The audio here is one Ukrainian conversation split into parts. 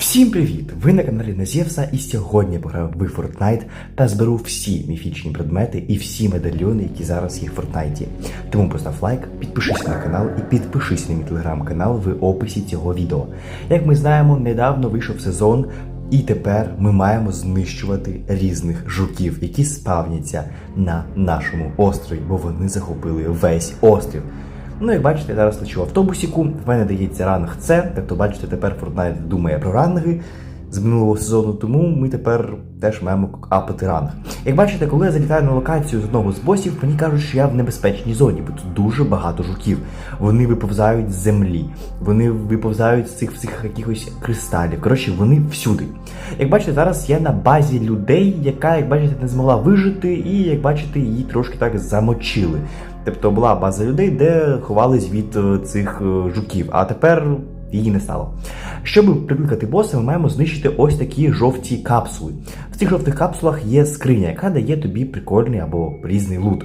Всім привіт! Ви на каналі Назєвса, і сьогодні я пограю в Fortnite та зберу всі міфічні предмети і всі медальйони, які зараз є в Фортнайті. Тому постав лайк, підпишись на канал і підпишись на мій телеграм-канал в описі цього відео. Як ми знаємо, недавно вийшов сезон, і тепер ми маємо знищувати різних жуків, які спавняться на нашому острові, бо вони захопили весь острів. Ну, як бачите, я зараз лечу в автобусіку. В мене дається ранг С. Тобто, бачите, тепер Fortnite думає про ранги з минулого сезону, тому ми тепер теж маємо апати ранг. Як бачите, коли я залітаю на локацію з одного з босів, мені кажуть, що я в небезпечній зоні, бо тут дуже багато жуків. Вони виповзають з землі, вони виповзають з цих всіх якихось кристалів. Коротше, вони всюди. Як бачите, зараз я на базі людей, яка, як бачите, не змогла вижити, і як бачите, її трошки так замочили. Тобто була база людей, де ховались від е, цих е, жуків, а тепер її не стало. Щоб прикликати боса, ми маємо знищити ось такі жовті капсули. В цих жовтих капсулах є скриня, яка дає тобі прикольний або різний лут.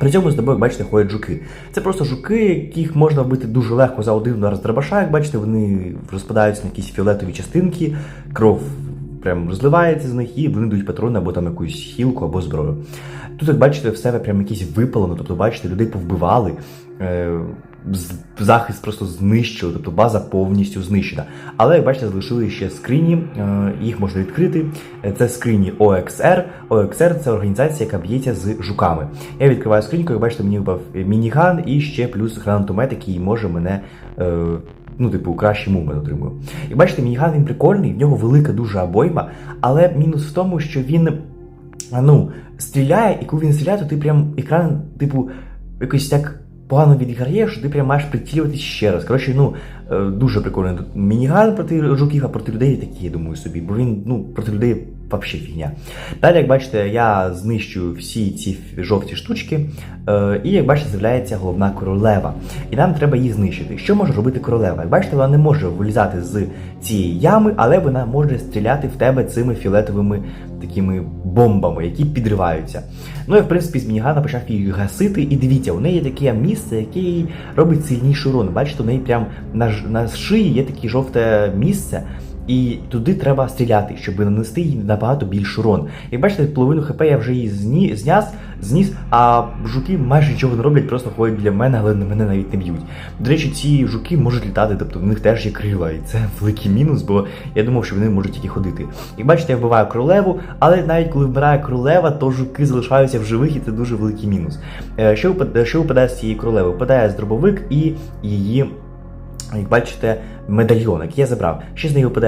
При цьому з тобою, як бачите, ходять жуки. Це просто жуки, яких можна вбити дуже легко за один удар з дробаша. Як бачите, вони розпадаються на якісь фіолетові частинки, кров прям розливається з них, і вони дають патрони або там якусь хілку або зброю. Тут, як бачите, в себе прям якісь випалено, тобто, бачите, людей повбивали. Е- захист просто знищили, тобто база повністю знищена. Але, як бачите, залишили ще скрині, е, їх можна відкрити. Е, Це скрині OXR. OXR це організація, яка б'ється з жуками. Я відкриваю скриньку, як бачите, мені випав мініган і ще плюс гранатомет, який може мене. Ну, типу, кращий мувмент отримую. І бачите, мініган він прикольний, в нього велика дуже обойма, але мінус в тому, що він ну, стріляє, і коли він стріляє, то ти прям екран, типу, якось так погано відіграє, що ти прям маєш прицілюватись ще раз. Коротше, ну, дуже прикольний тут мініган проти жуків, а проти людей такі, я думаю собі, бо він, ну, проти людей взагалі фігня. Далі, як бачите, я знищую всі ці жовті штучки, е, і як бачите, з'являється головна королева. І нам треба її знищити. Що може робити королева? Як бачите, вона не може вилізати з цієї ями, але вона може стріляти в тебе цими фіолетовими такими бомбами, які підриваються. Ну, я, в принципі, з мінігана почав її гасити, і дивіться, у неї таке місце, яке робить сильніший урон. Бачите, у неї прям на, ж- на шиї є таке жовте місце. І туди треба стріляти, щоб нанести їй набагато більш урон. Як бачите, половину хп я вже її зні, зняс, зніс, а жуки майже нічого не роблять, просто ходять біля мене, але мене навіть не б'ють. До речі, ці жуки можуть літати, тобто в них теж є крила, і це великий мінус, бо я думав, що вони можуть тільки ходити. Як бачите, я вбиваю королеву, але навіть коли вмирає королева, то жуки залишаються в живих, і це дуже великий мінус. Е, Що випадає, що випадає з цієї королеви? Випадає з дробовик і її. Як бачите, медальйон, який я забрав. Ще з неї випадає